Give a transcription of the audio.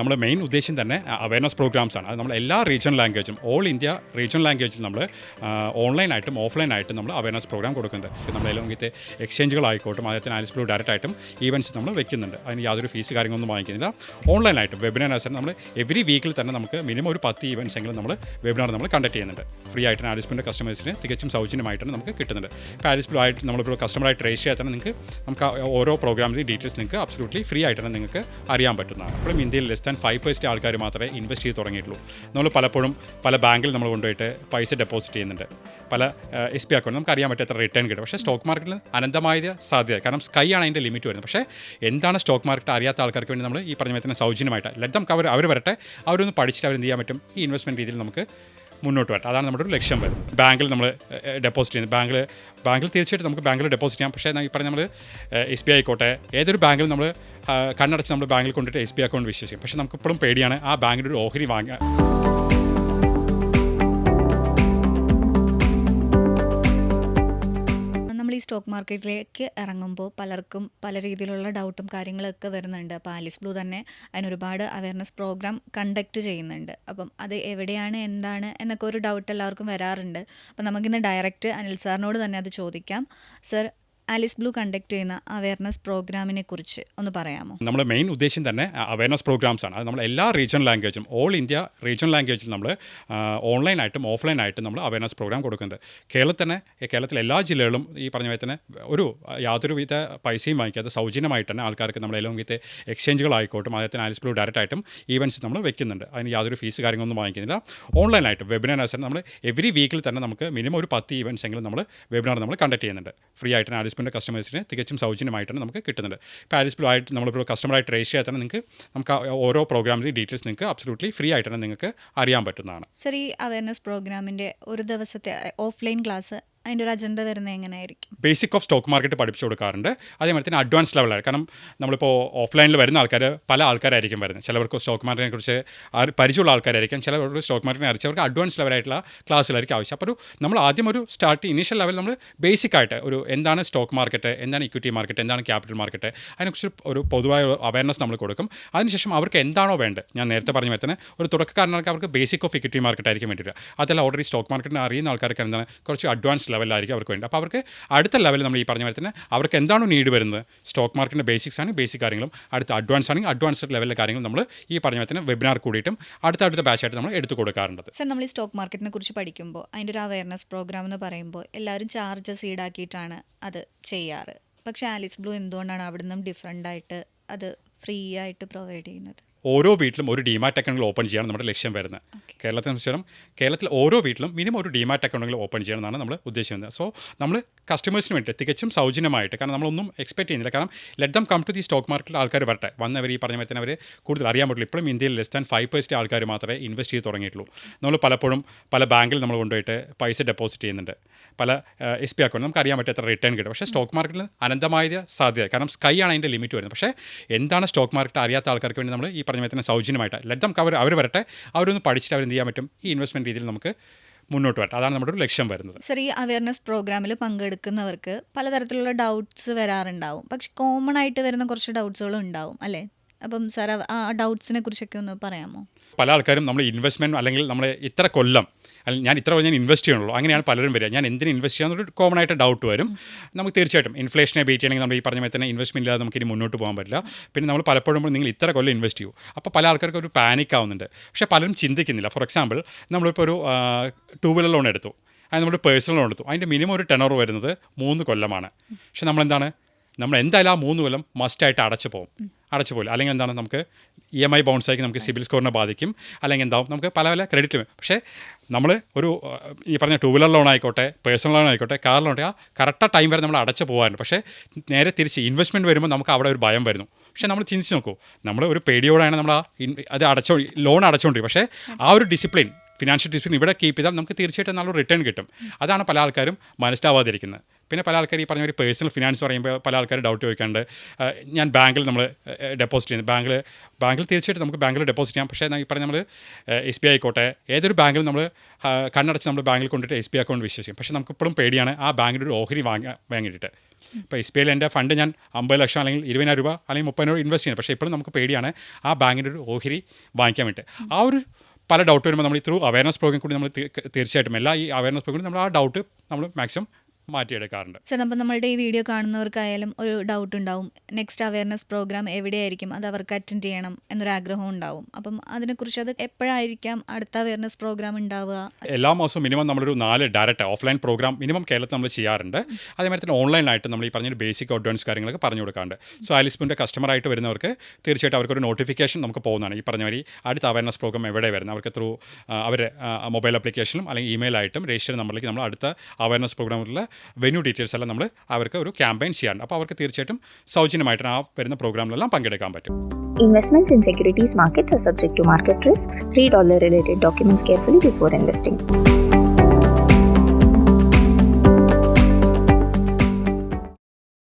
നമ്മൾ മെയിൻ ഉദ്ദേശം തന്നെ അവയർനെസ് പ്രോഗ്രാംസ് ആണ്. അത് നമ്മൾ എല്ലാ റീജിയണൽ ലാംഗ്വേജും ഓൾ ഇന്ത്യ റീജിയണൽ ലാംഗ്വേജിൽ നമ്മൾ ഓൺലൈനായിട്ടും ഓഫ്ലൈനായിട്ടും നമ്മൾ അവയർനെസ് പ്രോഗ്രാം കൊടുക്കുന്നുണ്ട്. നമ്മൾ ലോകത്തെ എക്സ്ചേഞ്ചുകളായിക്കോട്ടും അദ്ദേഹത്തിന് ആലിസ് ബ്ലൂ ഡയറക്റ്റ് ആയിട്ടും ഈവൻസ് നമ്മൾ വെക്കുന്നുണ്ട്. അതിന് യാതൊരു ഫീസ് കാര്യങ്ങളൊന്നും വാങ്ങിക്കുന്നില്ല. ഓൺലൈനായിട്ടും വെബിനാർസ് നമ്മൾ എവറി വീക്കിൽ തന്നെ നമുക്ക് മിനിമം ഒരു പത്ത് ഈവൻസ് എങ്കിലും നമ്മൾ വെബിനാർ നമ്മൾ കണ്ടക്ട് ചെയ്യുന്നുണ്ട്. ഫ്രീ ആയിട്ട് ആലിസ് ബ്ലൂന്റെ കസ്റ്റമേഴ്സിന് തികച്ചും സൗജന്യമായിട്ടാണ് നമുക്ക് കിട്ടുന്നുണ്ട്. ഇപ്പോൾ ആലിസ് ബ്ലൂ ആയിട്ട് നമ്മളിപ്പോൾ കസ്റ്റമറായിട്ട് രജിസ്റ്റർ ചെയ്താൽ തന്നെ നിങ്ങൾക്ക് നമുക്ക് ഓരോ പ്രോഗ്രാമിന്റെ ഡീറ്റെയിൽസ് നിങ്ങൾക്ക് അബ്സലൂട്ട്ലി ഫ്രീ ആയിട്ടാണ് നിങ്ങൾക്ക് അറിയാൻ പറ്റുന്നതാണ്. അപ്പോഴും ഇന്ത്യയിൽ ലെസ് ദാൻ ഫൈവ് പെർസെന്റ് ആൾക്കാർ മാത്രമേ ഇൻവെസ്റ്റ് ചെയ്ത് തുടങ്ങിയിട്ടുള്ളൂ. നമ്മൾ പലപ്പോഴും പല ബാങ്കിൽ നമ്മൾ കൊണ്ടുപോയിട്ട് പൈസ ഡെപ്പോസിറ്റ് ചെയ്യുന്നുണ്ട്. പല എസ് പി അക്കൗണ്ട് നമുക്ക് അറിയാൻ പറ്റും എത്ര റിട്ടേൺ കിട്ടും. പക്ഷേ സ്റ്റോക്ക് മാർക്കറ്റിൽ അനന്തമായ സാധ്യത. കാരണം സ്കൈ ആണ് അതിന്റെ ലിമിറ്റ് വരുന്നത്. പക്ഷേ എന്താണ് സ്റ്റോക്ക് മാർക്കറ്റ് അറിയാത്ത ആൾക്കാർക്ക് വേണ്ടി നമ്മൾ ഈ പറഞ്ഞ തന്നെ സൗജന്യമായിട്ട് നമുക്ക് അവർ അവർ വരട്ടെ. അവരൊന്ന് പഠിച്ചിട്ട് അവർ എന്ത് ചെയ്യാൻ പറ്റും? ഈ ഇൻവെസ്റ്റ്മെന്റ് രീതിയിൽ നമുക്ക് മുന്നോട്ട് വരട്ടെ. അതാണ് നമ്മുടെ ഒരു ലക്ഷ്യം വരുന്നത്. ബാങ്കിൽ നമ്മൾ ഡെപ്പോസിറ്റ് ചെയ്യുന്നത്. ബാങ്കിൽ ബാങ്കിൽ തീർച്ചയായിട്ടും നമുക്ക് ബാങ്കിൽ ഡെപ്പോസിറ്റ് ചെയ്യാം. പക്ഷേ ഈ പറഞ്ഞ നമ്മൾ എസ് ബി ഐ ആയിക്കോട്ടെ ഏതൊരു ബാങ്കിലും നമ്മൾ കണ്ണടച്ച് നമ്മൾ ബാങ്കിൽ കൊണ്ടിട്ട് എസ് ബി അക്കൗണ്ട് വിശ്വസിക്കും. പക്ഷേ നമുക്ക് ഇപ്പോഴും പേടിയാണ് ആ ബാങ്കിന്റെ ഒരു ഓഹരി വാങ്ങുക സ്റ്റോക്ക് മാർക്കറ്റിലേക്ക് ഇറങ്ങുമ്പോൾ പലർക്കും പല രീതിയിലുള്ള ഡൗട്ടും കാര്യങ്ങളൊക്കെ വരുന്നുണ്ട്. അപ്പോൾ ആലിസ് ബ്ലൂ തന്നെ അതിനൊരുപാട് അവയർനെസ് പ്രോഗ്രാം കണ്ടക്ട് ചെയ്യുന്നുണ്ട്. അപ്പം അത് എവിടെയാണ് എന്താണ് എന്നൊക്കെ ഒരു ഡൗട്ട് എല്ലാവർക്കും വരാറുണ്ട്. അപ്പം നമുക്കിന്ന് ഡയറക്റ്റ് അനിൽ സാറിനോട് തന്നെ അത് ചോദിക്കാം. സർ ആലിസ് ബ്ലൂ കണ്ടക്ട് ചെയ്യുന്ന അവയർനെസ് പ്രോഗ്രാമിനെ കുറിച്ച് ഒന്ന് പറയാമോ? നമ്മുടെ മെയിൻ ഉദ്ദേശം തന്നെ അവയർനെസ് പ്രോഗ്രാംസ് ആണ്. അത് നമ്മൾ എല്ലാ റീജിയണൽ ലാംഗ്വേജും ഓൾ ഇന്ത്യ റീജിയണൽ ലാംഗ്വേജിൽ നമ്മൾ ഓൺലൈനായിട്ടും ഓഫ്ലൈനായിട്ടും നമ്മൾ അവയർനെസ് പ്രോഗ്രാം കൊടുക്കുന്നുണ്ട്. കേരളത്തിൽ തന്നെ കേരളത്തിലെ എല്ലാ ജില്ലകളിലും ഈ പറഞ്ഞ പോലെ തന്നെ ഒരു യാതൊരുവിധ പൈസയും വാങ്ങിക്കാതെ സൗജന്യമായിട്ട് തന്നെ ആൾക്കാർക്ക് നമ്മൾ എല്ലാം വിത്ത് എക്സ്ചേഞ്ചുകളായിക്കോട്ടും അതായത് ആലിസ് ബ്ലൂ ഡയറക്റ്റ് ആയിട്ടും ഈവൻസ് നമ്മൾ വെക്കുന്നുണ്ട്. അതിന് യാതൊരു ഫീസ് കാര്യങ്ങളൊന്നും വാങ്ങിക്കുന്നില്ല. ഓൺലൈനായിട്ട് വെബിനാർ നമ്മൾ എവറി വീക്കിൽ തന്നെ നമുക്ക് മിനിമം ഒരു പത്ത് ഈവൻസ് എങ്കിലും നമ്മൾ വെബിനാർ നമ്മൾ കണ്ടക്ട് ചെയ്യുന്നുണ്ട്. ഫ്രീ ആയിട്ട് ആലിസ് ബ്ലൂന്റെ കസ്റ്റമേഴ്സിന് തികച്ചും സൗജന്യമായിട്ടാണ് നമുക്ക് ബ്ലൂ ആയിട്ട് നമ്മളിപ്പോൾ കസ്റ്റമറായിട്ട് രജിസ്റ്റർ ചെയ്താൽ നിങ്ങൾക്ക് നമുക്ക് ഓരോ പ്രോഗ്രാമിന്റെ ഡീറ്റെയിൽസ് നിങ്ങൾക്ക് അബ്സലൂട്ട്ലി ഫ്രീ ആയിട്ടാണ് നിങ്ങൾക്ക് അറിയാൻ പറ്റുന്നതാണ്. സർ ഈ അവയർനെസ് പ്രോഗ്രാമിന്റെ ഒരു ദിവസത്തെ ഓഫ്ലൈൻ ക്ലാസ് അതിന്റെ ഒരു അജണ്ട വരുന്നത് എങ്ങനെയായിരിക്കും? ബേസിക് ഓഫ് സ്റ്റോക്ക് മാർക്കറ്റ് പഠിപ്പിച്ചു കൊടുക്കാറുണ്ട്. അതേമാതിരി തന്നെ അഡ്വാൻസ് ലെവലാണ് കാരണം നമ്മളിപ്പോൾ ഓഫ്ലൈനിൽ വരുന്ന ആൾക്കാർ പല ആൾക്കാരായിരിക്കും വരുന്നത്. ചിലവർക്ക് സ്റ്റോക്ക് മാർക്കറ്റിനെ കുറിച്ച് പരിചയമുള്ള ആൾക്കാരായിരിക്കും. ചിലവർക്ക് സ്റ്റോക്ക് മാർക്കറ്റിനെ അറിയിച്ചവർക്ക് അഡ്വാൻസ് ലെവലായിട്ടുള്ള ക്ലാസ്സിലായിരിക്കും ആവശ്യം. അപ്പോൾ ഒരു നമ്മൾ ആദ്യം ഒരു സ്റ്റാർട്ട് ഇനീഷ്യൽ ലെവൽ നമ്മൾ ബേസിക് ആയിട്ട് ഒരു എന്താണ് സ്റ്റോക്ക് മാർക്കറ്റ് എന്താണ് ഇക്വിറ്റി മാർക്കറ്റ് എന്താണ് ക്യാപിറ്റൽ മാർക്കറ്റ് അതിനെക്കുറിച്ച് ഒരു പൊതുവായ അവയർനെസ് നമ്മൾ കൊടുക്കും. അതിനുശേഷം അവർക്ക് എന്താണോ വേണ്ടത്. ഞാൻ നേരത്തെ പറഞ്ഞ വരുന്നത് ഒരു തുടക്കക്കാരനർക്ക് അവർക്ക് ബേസിക് ഓഫ് ഇക്വിറ്റി മാർക്കറ്റ് ആയിരിക്കും വേണ്ടി വരിക. അതല്ല ഓൾറെഡി സ്റ്റോക്ക് മാർക്കറ്റിനെ അറിയുന്ന ആൾക്കാർക്ക് എന്താണ്? കുറച്ച് അഡ്വാൻസ് ലെവലിലായിരിക്കും അവർക്ക് വേണ്ടി. അപ്പോൾ അവർക്ക് അടുത്ത ലെവലിൽ നമ്മൾ ഈ പറഞ്ഞ പോലെ തന്നെ അവർക്ക് എന്താണോ നീഡ് വരുന്നത്? സ്റ്റോക്ക് മാർക്കറ്റിന്റെ ബേസിക്സ് ആണ് ബേസിക് കാര്യങ്ങളും. അടുത്ത അഡ്വാൻസ് ആണെങ്കിൽ അഡ്വാൻസ്ഡ് ലെവലിലെ കാര്യങ്ങൾ നമ്മൾ ഈ പറഞ്ഞ പോലെ തന്നെ വെബിനാർ കൂടിയിട്ടും അടുത്ത അടുത്ത ബാച്ചായിട്ട് നമ്മൾ എടുത്തു കൊടുക്കാറുണ്ട്. സർ നമ്മൾ ഈ സ്റ്റോക്ക് മാർക്കറ്റിനെ കുറിച്ച് പഠിക്കുമ്പോൾ അതിന്റെ ഒരു അവയർനെസ് പ്രോഗ്രാം എന്ന് പറയുമ്പോൾ എല്ലാവരും ചാർജസ് ഈടാക്കിയിട്ടാണ് അത് ചെയ്യാറ്. പക്ഷേ ആലിസ് ബ്ലൂ എന്തുകൊണ്ടാണ് അവിടെ നിന്നും ഡിഫറെന്റ് ആയിട്ട് അത് ഫ്രീ ആയിട്ട് പ്രൊവൈഡ് ചെയ്യുന്നത്? ഓരോ വീട്ടിലും ഒരു ഡിമാറ്റ് അക്കൗണ്ടുകൾ ഓപ്പൺ ചെയ്യാണ് നമ്മുടെ ലക്ഷ്യം വരുന്നത്. കേരളത്തെ സംബന്ധിച്ചിടത്തോളം കേരളത്തിൽ ഓരോ വീട്ടിലും മിനിമം ഒരു ഡിമാറ്റ് അക്കൗണ്ടുകൾ ഓപ്പൺ ചെയ്യണമെന്നാണ് നമ്മൾ ഉദ്ദേശിക്കുന്നത്. സോ നമ്മൾ കസ്റ്റമേഴ്സിന് വേണ്ടി തികച്ചും സൗജന്യമായിട്ട് കാരണം നമ്മളൊന്നും എക്സ്പെക്ട് ചെയ്യുന്നില്ല. കാരണം let them come to the stock മാർക്കറ്റിൽ ആൾക്കാർ വരട്ടെ. വന്നവർ ഈ പറഞ്ഞ പോലെ തന്നെ അവർ കൂടുതൽ അറിയാൻ പറ്റില്ല ഇപ്പോഴും ഇന്ത്യയിൽ ലെസ് ദാൻ ഫൈവ് പെർസെന്റ് ആൾക്കാർ മാത്രമേ ഇൻവെസ്റ്റ് ചെയ്ത് തുടങ്ങിയിട്ടുള്ളൂ. നമ്മൾ പലപ്പോഴും പല ബാങ്കിൽ നമ്മൾ കൊണ്ടുപോയിട്ട് പൈസ ഡെപ്പോസിറ്റ് ചെയ്യുന്നുണ്ട്. പല എസ് പി അക്കൗണ്ട് നമുക്ക് അറിയാൻ പറ്റും എത്ര റിട്ടേൺ കിട്ടും. പക്ഷേ സ്റ്റോക്ക് മാർക്കറ്റിൽ അനന്തമായ സാധ്യത. കാരണം സ്കൈ ആണ് അതിന്റെ ലിമിറ്റ് വരുന്നത്. പക്ഷേ എന്താണ് സ്റ്റോക്ക് മാർക്കറ്റ് അറിയാത്ത ആൾക്കാർക്ക് വേണ്ടി നമ്മൾ ഈ പറഞ്ഞ തന്നെ സൗജന്യമായിട്ട്. ലെറ്റ് നമുക്ക് അവർ അവർ വരട്ടെ. അവരൊന്ന് പഠിച്ചിട്ട് അവർ എന്ത് ചെയ്യാൻ പറ്റും? ഈ ഇൻവെസ്റ്റ്മെന്റ് രീതിയിൽ നമുക്ക് മുന്നോട്ട് വരട്ടെ. അതാണ് നമ്മുടെ ഒരു ലക്ഷ്യം വരുന്നത്. സർ ഈ അവയർനെസ് പ്രോഗ്രാമിൽ പങ്കെടുക്കുന്നവർക്ക് പലതരത്തിലുള്ള ഡൗട്ട്സ് വരാറുണ്ടാവും. പക്ഷെ കോമൺ ആയിട്ട് വരുന്ന കുറച്ച് ഡൗട്ട്സുകളും ഉണ്ടാവും അല്ലേ? അപ്പം സാർ ആ ഡൗട്ട്സിനെ കുറിച്ചൊക്കെ ഒന്ന് പറയാമോ? പല ആൾക്കാരും നമ്മൾ ഇൻവെസ്റ്റ്മെന്റ് അല്ലെങ്കിൽ നമ്മൾ ഇത്ര കൊല്ലം അല്ലെങ്കിൽ ഞാൻ ഇത്ര ഞാൻ ഇൻവെസ്റ്റ് ചെയ്യണുള്ളൂ. അങ്ങനെയാണ് പലരും വരിക. ഞാൻ എന്തിനു ഇൻവെസ്റ്റ് ചെയ്യാമെന്നൊരു കോമൺ ആയിട്ട് ഡൗട്ട് വരും. നമുക്ക് തീർച്ചയായിട്ടും ഇൻഫ്ലേഷനെ ബീറ്റ് ചെയ്യണമെങ്കിൽ നമ്മൾ ഈ പറഞ്ഞ പോലെ തന്നെ ഇൻവെസ്റ്റ്മെന്റ് ഇല്ലാതെ നമുക്ക് ഇനി മുന്നോട്ട് പോകാൻ പറ്റില്ല. പിന്നെ നമ്മൾ പലപ്പോഴും നിങ്ങൾ ഇത്ര കൊല്ലം ഇൻവെസ്റ്റ് ചെയ്യൂ. അപ്പോൾ പല ആൾക്കാർക്ക് ഒരു പാനിക് ആവുന്നുണ്ട്. പക്ഷേ പലരും ചിന്തിക്കുന്നില്ല. ഫോർ എക്സാമ്പിൾ നമ്മളിപ്പോൾ ഒരു ടൂ വീലർ ലോൺ എടുത്തു. അത് നമ്മുടെ പേഴ്സണൽ ലോൺ എടുത്തു. അതിന്റെ മിനിമം ഒരു ടെനർ വരുന്നത് മൂന്ന് കൊല്ലമാണ്. പക്ഷേ നമ്മളെന്താണ്? നമ്മൾ എന്തായാലും ആ മൂന്ന് കൊല്ലം മസ്റ്റായിട്ട് അടച്ചു പോകും. അടച്ചു പോലും അല്ലെങ്കിൽ എന്താണ് നമുക്ക് ഇ എം ഐ ബൗൺസ് ആയിരിക്കും നമുക്ക് സിബിൽ സ്കോറിനെ ബാധിക്കും. അല്ലെങ്കിൽ എന്താവും നമുക്ക് പല പല ക്രെഡിറ്റ് പക്ഷേ നമ്മൾ ഒരു ഈ പറഞ്ഞ ടൂ വീലർ ലോൺ ആയിക്കോട്ടെ പേഴ്സണൽ ലോൺ ആയിക്കോട്ടെ കാർ ലോൺ ആ കറക്റ്റ് ടൈം വരെ നമ്മൾ അടച്ചു പോകാറുണ്ട്. പക്ഷേ നേരെ തിരിച്ച് ഇൻവെസ്റ്റ്മെന്റ് വരുമ്പോൾ നമുക്ക് അവിടെ ഒരു ഭയം വരുന്നു. പക്ഷേ നമ്മൾ ചിന്തിച്ച് നോക്കൂ നമ്മൾ ഒരു പേടിയോടാണ് നമ്മൾ ആ അത് അടച്ചോ ലോൺ അടച്ചുകൊണ്ടിരിക്കും പക്ഷേ ആ ഒരു ഡിസിപ്ലിൻ ഫിനാൻഷ്യൽ ഡിസിപ്ലിൻ ഇവിടെ കീപ്പ് ചെയ്താൽ നമുക്ക് തീർച്ചയായിട്ടും നല്ലൊരു റിട്ടേൺ കിട്ടും. അതാണ് പല ആൾക്കാരും മനസ്സിലാവാതിരിക്കുന്നത്. പിന്നെ പല ആൾക്കാർ ഈ പറഞ്ഞ ഒരു പേഴ്സണൽ ഫിനാൻസ് പറയുമ്പോൾ പല ആൾക്കാർ ഡൗട്ട് ചോദിക്കാറുണ്ട്. ഞാൻ ബാങ്കിൽ നമ്മൾ ഡെപ്പോസിറ്റ് ചെയ്യുന്നത്. ബാങ്കിൽ ബാങ്കിൽ തീർച്ചയായിട്ടും നമുക്ക് ബാങ്കിൽ ഡെപ്പോസിറ്റ് ചെയ്യാം. പക്ഷേ ഈ പറഞ്ഞ നമ്മൾ എസ് ബി ഐ ആയിക്കോട്ടെ ഏതൊരു ബാങ്കിലും നമ്മൾ കണ്ണടച്ച് നമ്മൾ ബാങ്കിൽ കൊണ്ടിട്ട് എസ് ബി ഐ അക്കൗണ്ട് വിശ്വസിക്കും. പക്ഷേ നമുക്ക് ഇപ്പോഴും പേടിയാണ് ആ ബാങ്കിന്റെ ഒരു ഓഹരി വാങ്ങാൻ വാങ്ങിയിട്ട് ഇപ്പോൾ എസ് ബി ഐയിൽ എന്റെ ഫണ്ട് ഞാൻ അമ്പത് ലക്ഷം അല്ലെങ്കിൽ ഇരുപതിനായിരം രൂപ അല്ലെങ്കിൽ മുപ്പതിനായിരം ഇൻവെസ്റ്റ് ചെയ്യണം. പക്ഷേ ഇപ്പോഴും നമുക്ക് പേടിയാണ് ആ ബാങ്കിന്റെ ഒരു ഓഹരി വാങ്ങിക്കാൻ വേണ്ടി ആ ഒരു പല ഡൗട്ട് വരുമ്പോൾ നമ്മൾ ഈ ത്രൂ അവയർനെസ് പ്രോഗ്രാം കൂടി നമ്മൾ തീർച്ചയായിട്ടും എല്ലാ ഈ അവയർനെസ് പ്രോഗ്രാം നമ്മൾ ആ ഡൗട്ട് നമ്മൾ മാക്സിമം മാറ്റിയെടുക്കാറുണ്ട് സർ അപ്പം നമ്മളുടെ ഈ വീഡിയോ കാണുന്നവർക്കായാലും ഒരു ഡൗട്ട് ഉണ്ടാവും. നെക്സ്റ്റ് അവയർനെസ് പ്രോഗ്രാം എവിടെയായിരിക്കും? അത് അവർക്ക് അറ്റൻഡ് ചെയ്യണം എന്നൊരു ആഗ്രഹം ഉണ്ടാവും. അപ്പം അതിനെക്കുറിച്ച് അത് എപ്പോഴായിരിക്കാം അടുത്ത അവയർനെസ് പ്രോഗ്രാം ഉണ്ടാവുക? എല്ലാ മാസവും മിനിമം നമ്മളൊരു നാല് ഡയറക്റ്റ് ഓഫ്ലൈൻ പ്രോഗ്രാം മിനിമം കേരളത്തിൽ നമ്മൾ ചെയ്യാറുണ്ട്. അതേമാതിരി തന്നെ ഓൺലൈനായിട്ട് നമ്മൾ ഈ പറഞ്ഞ ബേസിക് അഡ്വാൻസ് കാര്യങ്ങളൊക്കെ പറഞ്ഞു കൊടുക്കാറുണ്ട്. സോ ആലിസ്പിന്റെ കസ്റ്റമറായിട്ട് വരുന്നവർക്ക് തീർച്ചയായിട്ടും അവർക്കൊരു നോട്ടിഫിക്കേഷൻ നമുക്ക് പോകുന്നതാണ്. ഈ പറഞ്ഞ മാതിരി അടുത്ത അവയർനെസ് പ്രോഗ്രാം എവിടെ വരുന്നത്? അവർക്ക് ത്രൂ അവർ മൊബൈൽ ആപ്ലിക്കേഷനിലും അല്ലെങ്കിൽ ഇമെയിലായിട്ടും രജിസ്റ്റർ നമ്പറിലേക്ക് നമ്മൾ അടുത്ത അവയർനെസ് പ്രോഗ്രാമിലുള്ള വെന്യൂ ഡീറ്റെയിൽസ് എല്ലാം നമ്മൾ അവർക്ക് ഒരു ക്യാമ്പയിൻ ചെയ്യാറുണ്ട് അപ്പോൾ അവർക്ക് തീർച്ചയായിട്ടും സൗജന്യമായിട്ട് ആ വരുന്ന പ്രോഗ്രാമിലെല്ലാം പങ്കെടുക്കാൻ പറ്റും in securities markets are subject to market risks. Read all the related documents carefully before investing.